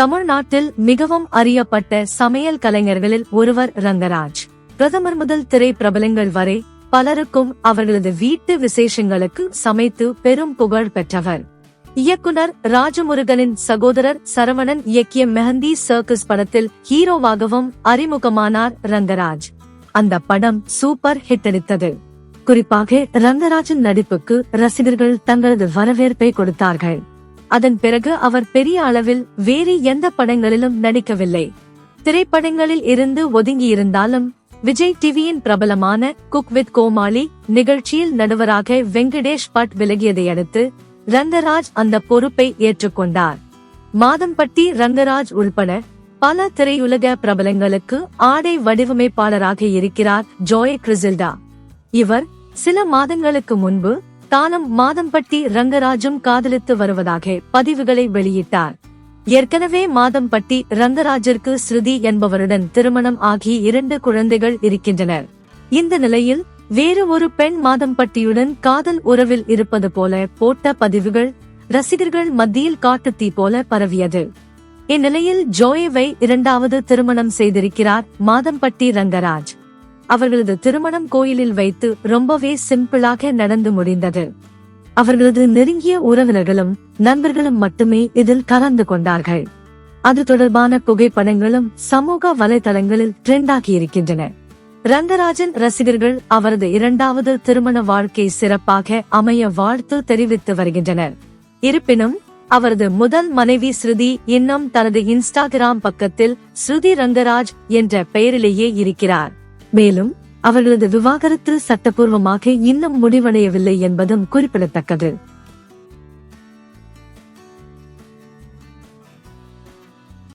தமிழ்நாட்டில் மிகவும் அறியப்பட்ட சமையல் கலைஞர்களில் ஒருவர் ரங்கராஜ். பிரதமர் முதல் திரை பிரபலங்கள் வரை பலருக்கும் அவர்களது வீட்டு விசேஷங்களுக்கு சமைத்து பெரும் புகழ் பெற்றவர். இயக்குனர் ராஜமுருகனின் சகோதரர் சரவணன் இயக்கிய மெஹந்தி சர்க்கஸ் படத்தில் ஹீரோவாகவும் அறிமுகமானார் ரங்கராஜ். அந்த படம் சூப்பர் ஹிட் அடித்தது. குறிப்பாக ரங்கராஜன் நடிப்புக்கு ரசிகர்கள் தங்களது வரவேற்பை கொடுத்தார்கள். அதன் பிறகு அவர் பெரிய அளவில் வேறு எந்த படங்களிலும் நடிக்கவில்லை. திரைப்படங்களில் இருந்து ஒதுங்கியிருந்தாலும் விஜய் டிவியின் பிரபலமான குக் வித் கோமாளி நிகழ்ச்சியில் நடுவராக வெங்கடேஷ் பட் விலகியதை அடுத்து ரங்கராஜ் அந்த பொறுப்பை ஏற்றுக்கொண்டார். மாதம்பட்டி ரங்கராஜ் உள்பட பல திரையுலக பிரபலங்களுக்கு ஆடை வடிவமைப்பாளராக இருக்கிறார் ஜோய் கிரிசில்டா இவர் சில மாதங்களுக்கு முன்பு தானும் மாதம்பட்டி ரங்கராஜும் காதலித்து வருவதாக பதிவுகளை வெளியிட்டார். ஏற்கனவே மாதம்பட்டி ரங்கராஜிற்கு ஸ்ருதி என்பவருடன் திருமணம் ஆகி இரண்டு குழந்தைகள் இருக்கின்றனர். இந்த நிலையில் வேறு ஒரு பெண் மாதம்பட்டியுடன் காதல் உறவில் இருப்பது போல போட்ட பதிவுகள் ரசிகர்கள் மத்தியில் காட்டுத்தீ போல பரவியது. இந்நிலையில் ஜோயவை இரண்டாவது திருமணம் செய்திருக்கிறார் மாதம்பட்டி ரங்கராஜ். அவர்களது திருமணம் கோயிலில் வைத்து ரொம்பவே சிம்பிளாக நடந்து முடிந்தது. அவர்களது நெருங்கிய உறவினர்களும் நண்பர்களும் மட்டுமே இதில் கலந்து கொண்டார்கள். அது தொடர்பான புகைப்படங்களும் சமூக வலைதளங்களில் ட்ரெண்டாகி இருக்கின்றன. ரங்கராஜன் ரசிகர்கள் அவரது இரண்டாவது திருமண வாழ்க்கை சிறப்பாக அமைய வாழ்த்து தெரிவித்து வருகின்றனர். இருப்பினும் அவரது முதல் மனைவி ஸ்ருதி இன்னும் தனது இன்ஸ்டாகிராம் பக்கத்தில் ஸ்ருதி ரங்கராஜ் என்ற பெயரிலேயே இருக்கிறார். மேலும் அவர்களது விவாகரத்து சட்டப்பூர்வமாக இன்னும் முடிவடையவில்லை என்பதும் குறிப்பிடத்தக்கது.